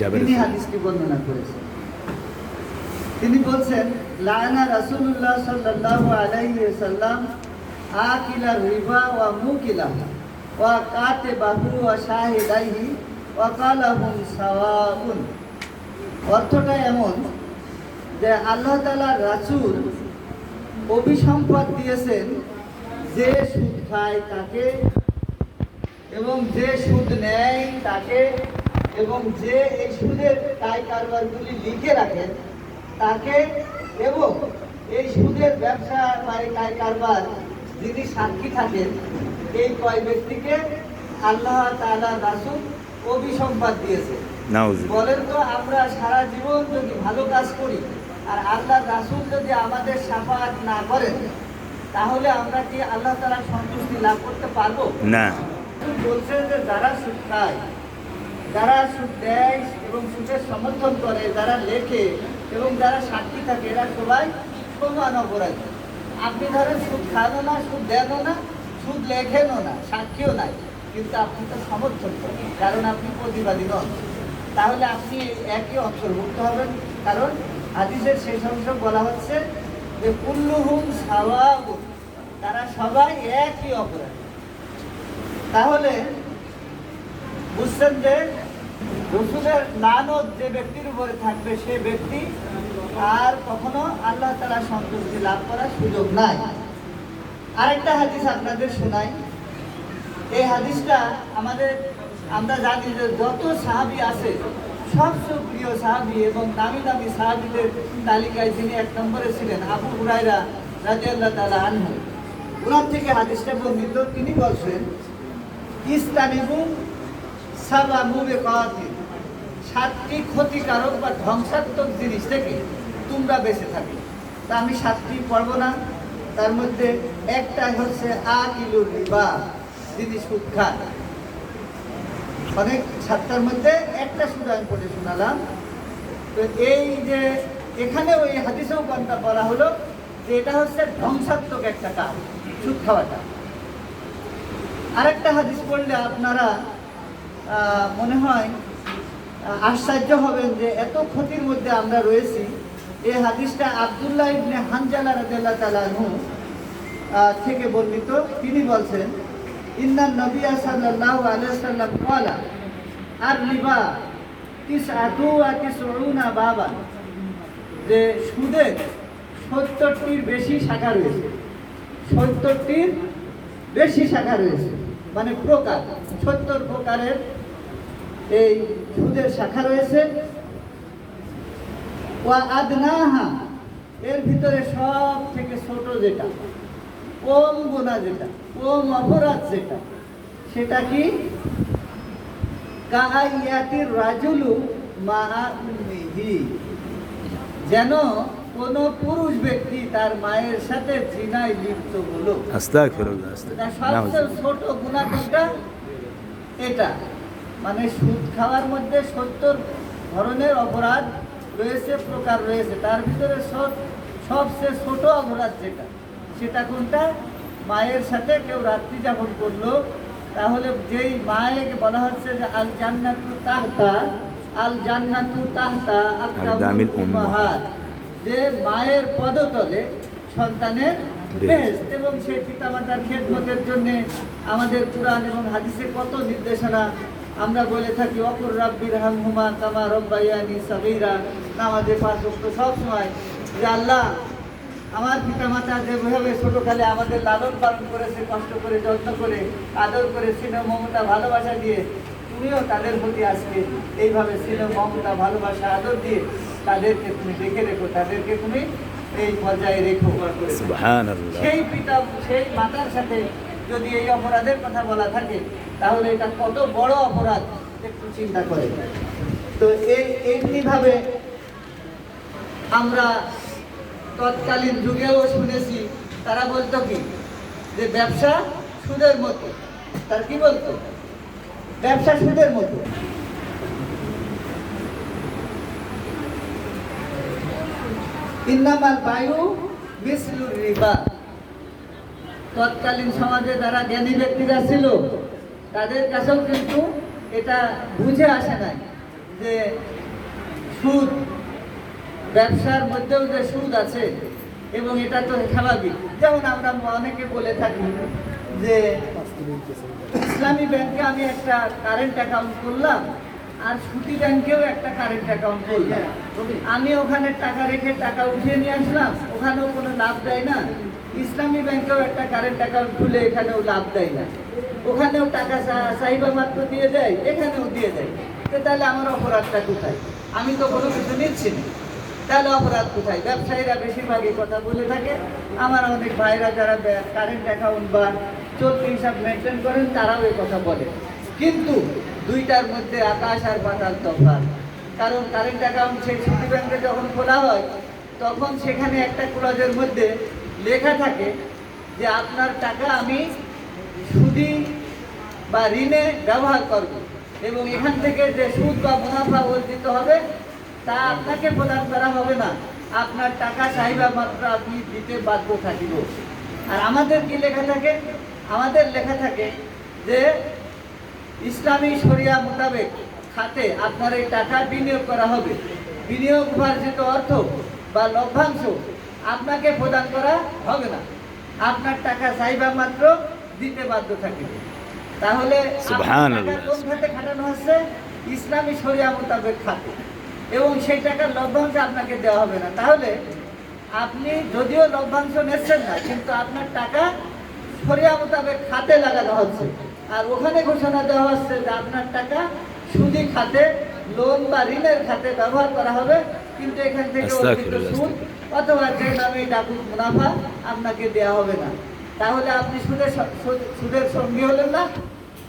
জাবের তিনি হাদিসটি বর্ণনা করেছেন। তিনি বলছেন লানা রাসূলুল্লাহ সাল্লাল্লাহু আলাইহি সাল্লাম আকিলা রিবা ওয়া মুকিলা ওয়া কাতিবাহু ওয়া শাহিদাইহি ওয়া কালাহুম সাওয়াউন। অর্থটা এমন যে আল্লাহ তাআলার রাসূল অভিসম্পদ দিয়েছেন যে সুদ খায় তাকে এবং যে সুদ নেয় তাকে এবং যে এই সুদের কায় কারবারগুলি লিখে রাখেন তাকে এবং এই সুদের ব্যবসা বা এই কায় কারবার যিনি সাক্ষী থাকেন এই কয় ব্যক্তিকে আল্লাহ তাআলা রাসূল অভিসম্পাদ দিয়েছে। বলেন তো আমরা সারা জীবন যদি ভালো কাজ করি আর আল্লাহ রাসূল যদি আমাদের সাফাত না করেন তাহলে আমরা কি আল্লাহ তাআলা সন্তুষ্টি লাভ করতে পারব? না। বলছেন যে যারা সুদ খায় যারা সুদ দেয় এবং সুদের সমর্থন করে, যারা লেখে এবং যারা সাক্ষী থাকে, এরা সবাই সমান অপরাধী। আপনি ধরেন সুদ খানও না, সুদ দেনও না, সুদ লেখেনও না, সাক্ষীও নাই, কিন্তু আপনি তো সমর্থন করেন, কারণ আপনি প্রতিবাদী নন। তাহলে আপনি একই অন্তর্ভুক্ত হবেন, কারণ হাদিসের শেষ অংশ বলা হচ্ছে যে, কুল্লুহুম সাওয়াবুন তারা সবাই একই অপরাধী। তাহলে বুঝছেন যে রসুলের নানত যে ব্যক্তির উপরে থাকবে সে ব্যক্তি, আর কখনো আল্লাহ তালা সন্তুষ্টি লাভ করার সুযোগ নাই। আরেকটা হাদিস আপনাদের শোনাই। এই হাদিসটা আমাদের, আমরা জানি যে যত সাহাবি আছে সবচেয়ে প্রিয় সাহাবি এবং দামি দামি সাহাবিদের তালিকায় যিনি এক নম্বরে ছিলেন, আবু হুরাইরা রাজি আল্লাহ তালা আনহু। ওনার থেকে হাদিসটা বর্ণিত। তিনি বলছেন ইস্তানিবু সাবা মুবে সাতটি ক্ষতিকারক বা ধ্বংসাত্মক জিনিস থেকে তোমরা বেঁচে থাকবে। তা আমি সাতটি পড়ব না। তার মধ্যে একটা হচ্ছে আ কিলো রিবা, জিনিস খান অনেক সাতটার মধ্যে একটা শুধু আমি পড়ে শোনালাম। তো এই যে এখানে ওই হাদিসেও কোনটা বলা হলো যে এটা হচ্ছে ধ্বংসাত্মক একটা কাজ, সুদ খাওয়াটা। আরেকটা হাদিস পড়লে আপনারা মনে হয় আশ্চর্য হবেন যে এত ক্ষতির মধ্যে আমরা রয়েছি। এই হাদিসটা আব্দুল্লাহ ইবনে হানজালা রাদিয়াল্লাহু তাআলা আনহু থেকে বর্ণিত। তিনি বলছেন ইন্নান নবিয়া সাল্লাল্লাহু আলাইহি সাল্লাম ক্বালা আর রিবা তিসআতু ওয়া তিসউনা বাবা যে সুদের সত্তরটির বেশি শাখা রয়েছে। সত্তরটির বেশি শাখা রয়েছে মানে প্রকার, সত্তর প্রকারের এই সুদের শাখা রয়েছে। আদনাহা এর ভিতরে সব থেকে ছোট যেটা কম গোনা যেটা কম অপরাধ যেটা সেটা কি? কাহাইয়াতির রাজুলু মা উম্মিহি যেন কোন পুরুষ ব্যক্তি তার মায়ের সাথে জিনায় লিপ্ত হলো। সবচেয়ে ছোট গুণা কোনটা? এটা। মানে সুদ খাওয়ার মধ্যে সত্তর ধরনের অপরাধ রয়েছে প্রকার রয়েছে তার ভিতরে সব সবচেয়ে ছোট অপরাধ যেটা সেটা কোনটা মায়ের সাথে কেউ রাত্রি যাপন করল তাহলে যেই মায়েকে বলা হচ্ছে যে আল জান্নাতু তাহতা আল জান্নাতু তাহতা উম্মাহাত। উম্মাহাত যে মায়ের পদতলে সন্তানের বেশ। এবং সেই পিতামাতার খেদমতের জন্য আমাদের কোরআন এবং হাদিসে কত নির্দেশনা আমরা বলে থাকি অপর রাব্বির হামহুমা কামা রব্বাইয়ানি সাগীরা। নামাজে পাঁচ ওয়াক্ত সব সময় যে আল্লাহ আমার পিতামাতা যেভাবে ছোটকালে আমাদের লালন পালন করেছে কষ্ট করে যত্ন করে আদর করে স্নেহ মমতা ভালোবাসা দিয়ে তুমিও তাদের প্রতি আজকে এইভাবে স্নেহ মমতা ভালোবাসা আদর দিয়ে তাদেরকে তুমি দেখে রেখো তাদেরকে তুমি এই পর্যায়ে রেখো। সেই পিতা সেই মাতার সাথে যদি এই অপরাধের কথা বলা থাকে, তাহলে এটা কত বড় অপরাধ, একটু চিন্তা করে। তো এই এমনিভাবে আমরা তৎকালীন যুগেও শুনেছি, তারা বলতো কি, যে ব্যবসা সুদের মতো। তার কি বলতো? ব্যবসা সুদের মতো। ইন্নামাল বায়ু মিসলুর রিবা। তৎকালীন সমাজে যারা জ্ঞানী ব্যক্তিরা ছিল, তাদের কাছেও কিন্তু এটা বুঝে আসে নাই যে সুদ, ব্যবসার মধ্যেও যে সুদ আছে, এবং এটা তো স্বাভাবিক। যেমন আমরা অনেকে বলে থাকি যে, ইসলামী ব্যাংকে আমি একটা কারেন্ট অ্যাকাউন্ট করলাম, আর সুতি ব্যাংকেও একটা কারেন্ট অ্যাকাউন্ট করলাম। আমি ওখানে টাকা রেখে টাকা উঠিয়ে নিয়ে আসলাম, ওখানেও কোনো লাভ দেয় না। ইসলামী ব্যাংকেও একটা কারেন্ট অ্যাকাউন্ট খুলে এখানেও লাভ দেয় না। ওখানেও টাকা চাহিদা মাত্র দিয়ে দেয়, এখানেও দিয়ে দেয়। তো তাহলে আমার অপরাধটা কোথায়? আমি তো কোনো কিছু নিচ্ছি না। তাহলে অপরাধ কোথায়? ব্যবসায়ীরা বেশিরভাগই কথা বলে থাকে। আমার অনেক ভাইরা যারা কারেন্ট অ্যাকাউন্ট বা চলতি হিসাব মেনটেন করেন, তারাও এই কথা বলে। কিন্তু দুইটার মধ্যে আকাশ আর পাতাল তফাৎ। কারণ কারেন্ট অ্যাকাউন্ট সেই সিটি ব্যাংকে যখন খোলা হয়, তখন সেখানে একটা ক্লজের মধ্যে লেখা থাকে যে আপনার টাকা আমি সুদি বা ঋণে ব্যবহার করব। এবং এখান থেকে যে সুদ বা মুনাফা অর্জিত হবে, তা আপনাকে প্রদান করা হবে না। আপনার টাকা চাহিদা মাত্র আপনি দিতে বাধ্য থাকিব। আর আমাদের কি লেখা থাকে? আমাদের লেখা থাকে যে ইসলামী শরিয়া মোতাবেক খাতে আপনার এই টাকা বিনিয়োগ করা হবে। বিনিয়োগ উপার্জিত অর্থ বা লভ্যাংশ আপনাকে প্রদান করা হবে না। আপনার টাকা চাইবা মাত্র দিতে বাধ্য থাকিবে। তাহলে কোন খাতে খাটানো হচ্ছে? ইসলামী শরিয়া মোতাবেক খাতে। এবং সেই টাকার লভ্যাংশ আপনাকে দেওয়া হবে না। তাহলে আপনি যদিও লভ্যাংশ নিচ্ছেন না কিন্তু আপনার টাকা শরিয়া মোতাবেক খাতে লাগানো হচ্ছে। আর ওখানে ঘোষণা দেওয়া হচ্ছে যে আপনার টাকা সুদি খাতে লোন বা ঋণের খাতে ব্যবহার করা হবে কিন্তু এখান থেকে সুদ অথবা যে নামে ডাকুক মুনাফা আপনাকে দেওয়া হবে না। তাহলে আপনি সুদের সুদের সঙ্গী হলেন না।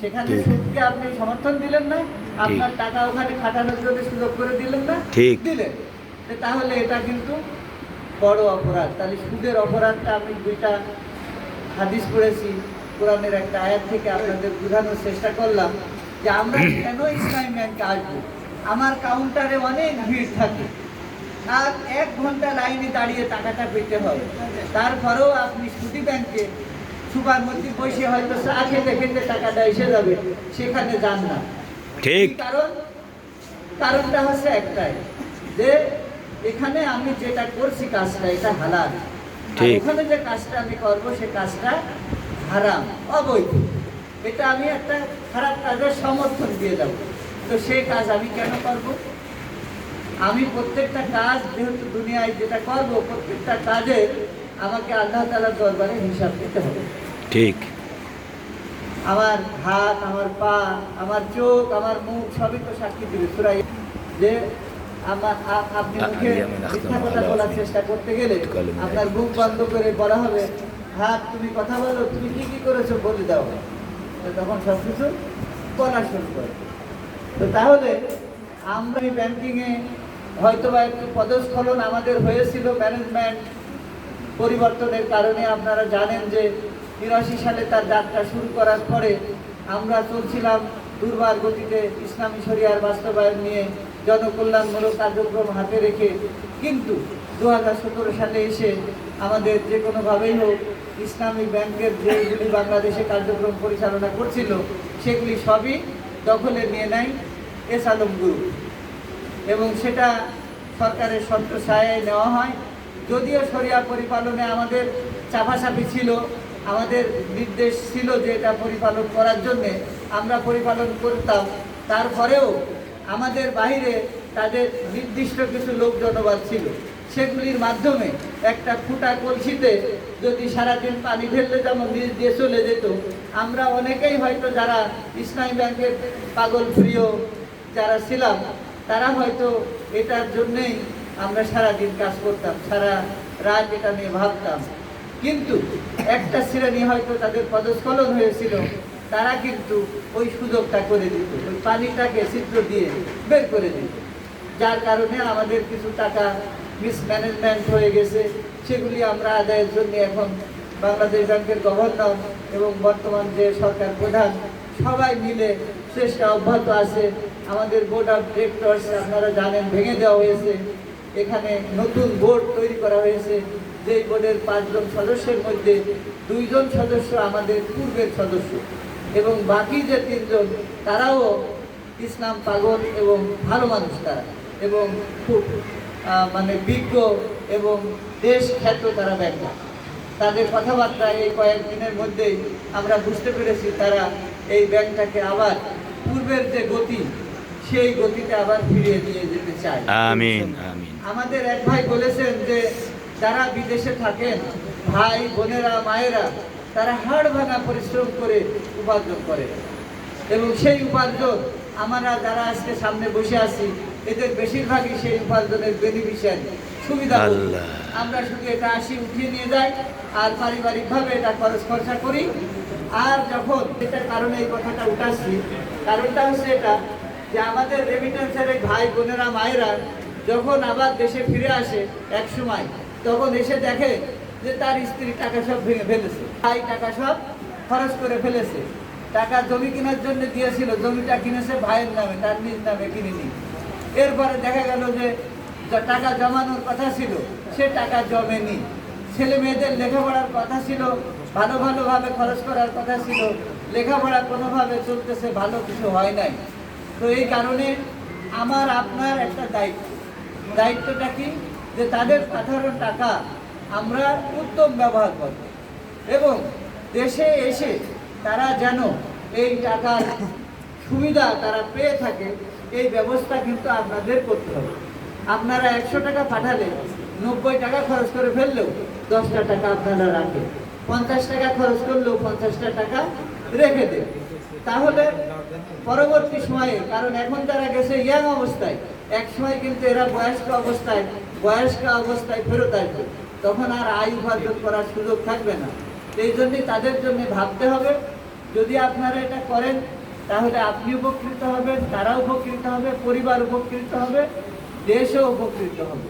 সেখানে সুদকে আপনি সমর্থন দিলেন না। আপনার টাকা ওখানে খাটানোর জন্য সুযোগ করে দিলেন না। ঠিক। দিলেন। তাহলে এটা কিন্তু বড় অপরাধ। তাহলে সুদের অপরাধটা আমি দুইটা হাদিস পড়েছি। কোরআনের একটা আয়াত থেকে আপনাদের বোঝানোর চেষ্টা করলাম যে আমরা কেন ইসলামী ব্যাংকে আসব? আমার কাউন্টারে অনেক ভিড় থাকে। আর এক ঘণ্টা লাইনে দাঁড়িয়ে টাকাটা পেতে হবে তারপরেও আপনি সুদি ব্যাংকে সুপার মধ্যে বসে হয়তো চা খেতে খেতে টাকাটা এসে যাবে সেখানে যান না। ঠিক। কারণ কারণটা হচ্ছে একটাই যে এখানে আমি যেটা করছি কাজটা এটা হালাল। ওখানে যে কাজটা আমি করব সে কাজটা হারাম অবৈধ। এটা আমি একটা খারাপ কাজের সমর্থন দিয়ে দেবো তো সেই কাজ আমি কেন করব? আমি প্রত্যেকটা কাজ যেহেতু দুনিয়ায় যেটা করব প্রত্যেকটা কাজে আমাকে আল্লাহ তালার দরবারে হিসাব দিতে হবে। ঠিক। আমার হাত আমার পা আমার চোখ আমার মুখ সবই তো সাক্ষী দিবে। সুরাই যে আমার আপনি মুখে মিথ্যা কথা বলার চেষ্টা করতে গেলে আপনার মুখ বন্ধ করে বলা হবে হাত তুমি কথা বলো তুমি কি কি করেছ বলে দাও। তখন সব কিছু বলা শুরু করে। তো তাহলে আমরা ব্যাংকিংয়ে হয়তো বা একটু পদস্খলন আমাদের হয়েছিল ম্যানেজমেন্ট পরিবর্তনের কারণে। আপনারা জানেন যে তিরাশি সালে তার যাত্রা শুরু করার পরে আমরা চলছিলাম দুর্বার গতিতে ইসলামী শরিয়ার বাস্তবায়ন নিয়ে জনকল্যাণমূলক কার্যক্রম হাতে রেখে। কিন্তু দু হাজার সতেরো সালে এসে আমাদের যে কোনোভাবেই হোক ইসলামী ব্যাংকের যেগুলি বাংলাদেশে কার্যক্রম পরিচালনা করছিল, সেগুলি সবই দখলে নিয়ে নেয় এস আলম গ্রুপ এবং সেটা সরকারের সন্ত্রসায় নেওয়া হয়। যদিও সরিয়া পরিপালনে আমাদের চাপাচাপি ছিল, আমাদের নির্দেশ ছিল যে এটা পরিপালন করার জন্যে আমরা পরিপালন করতাম। তারপরেও আমাদের বাইরে তাদের নির্দিষ্ট কিছু লোক জনবাদ ছিল। সেগুলির মাধ্যমে একটা ফুটা কলসিতে যদি সারাদিন পানি ঢেললে যেমন নিজ দিয়ে চলে যেত, আমরা অনেকেই হয়তো যারা ইসলামী ব্যাংকের পাগল প্রিয় যারা ছিলাম, তারা হয়তো এটার জন্যেই আমরা সারা দিন কাজ করতাম, সারা রাত এটা নিয়ে ভাবতাম। কিন্তু একটা শ্রেণি হয়তো তাদের পদস্খলন হয়েছিল, তারা কিন্তু ওই সুযোগটা করে দিত, ওই পানিটাকে ছিদ্র দিয়ে বের করে দিত। যার কারণে আমাদের কিছু টাকা মিসম্যানেজমেন্ট হয়ে গেছে। সেগুলি আমরা আদায়ের জন্য এখন বাংলাদেশ ব্যাংকের গভর্নর এবং বর্তমান যে সরকার প্রধান সবাই মিলে চেষ্টা অব্যাহত আছে। আমাদের বোর্ড অফ ডিরেক্টরস আপনারা জানেন, ভেঙে দেওয়া হয়েছে। এখানে নতুন বোর্ড তৈরি করা হয়েছে। যেই বোর্ডের পাঁচজন সদস্যের মধ্যে দুইজন সদস্য আমাদের পূর্বের সদস্য এবং বাকি যে তিনজন, তারাও ইসলাম পাগল এবং ভালো মানুষ তারা। এবং খুব মানে বিজ্ঞ এবং দেশ খ্যাত তারা ব্যাংকা। তাদের কথাবার্তা এই কয়েকদিনের মধ্যেই আমরা বুঝতে পেরেছি তারা এই ব্যাংকটাকে আবার পূর্বের যে গতি সেই গতিতে আবার ফিরিয়ে দিয়ে যেতে আমিন আমিন। আমাদের এক ভাই বলেছেন যে যারা বিদেশে থাকেন ভাই বোনেরা মায়েরা তারা হাড় ভাঙা পরিশ্রম করে উপার্জন করে। এবং সেই উপার্জন আমরা যারা আজকে সামনে বসে আছি এদের বেশিরভাগই সেই উপার্জনের বেনিফিশিয়ারি সুবিধা আমরা শুধু এটা আসি উঠিয়ে নিয়ে যাই আর পারিবারিকভাবে এটা খরচ খরচা করি। আর যখন এটার কারণে এই কথাটা উঠাচ্ছি কারণটা হচ্ছে এটা যে আমাদের রেমিটেন্সের এই ভাই বোনেরা মায়েরা যখন আবার দেশে ফিরে আসে এক সময় তখন এসে দেখে যে তার স্ত্রী টাকা সব ভেঙে ফেলেছে। ভাই টাকা সব খরচ করে ফেলেছে। টাকা জমি কেনার জন্য দিয়েছিল জমিটা কিনেছে ভাইয়ের নামে তার নিজ নামে কিনেনি। এরপরে দেখা গেল যে টাকা জমানোর কথা ছিল, সে টাকা জমেনি। ছেলে মেয়েদের লেখাপড়ার কথা ছিল, ভালো ভালোভাবে খরচ করার কথা ছিল, লেখাপড়া কোনোভাবে চলতেছে, ভালো কিছু হয় নাই। তো এই কারণে আমার, আপনার একটা দায়িত্ব। দায়িত্বটা কি? যে তাদের সাধারণ টাকা আমরা উত্তম ব্যবহার করব। এবং দেশে এসে তারা যেন এই টাকার সুবিধা তারা পেয়ে থাকে এই ব্যবস্থা কিন্তু আপনাদের করতে হবে। আপনারা একশো টাকা পাঠালে নব্বই টাকা খরচ করে ফেললেও দশটা টাকা আপনারা রাখেন। পঞ্চাশ টাকা খরচ করলেও পঞ্চাশটা টাকা রেখে দেন। তাহলে পরবর্তী সময়ে, কারণ এখন তারা গেছে ইয়াং অবস্থায়, এক সময় কিন্তু এরা বয়স্ক অবস্থায় বয়স্ক অবস্থায় ফেরত আসবে। তখন আর আয় উপার্জন করার সুযোগ থাকবে না। এই জন্যই তাদের জন্য ভাবতে হবে, যদি আপনারা এটা করেন তাহলে আপনি উপকৃত হবেন তারা উপকৃত হবে পরিবার উপকৃত হবে দেশও উপকৃত হবে।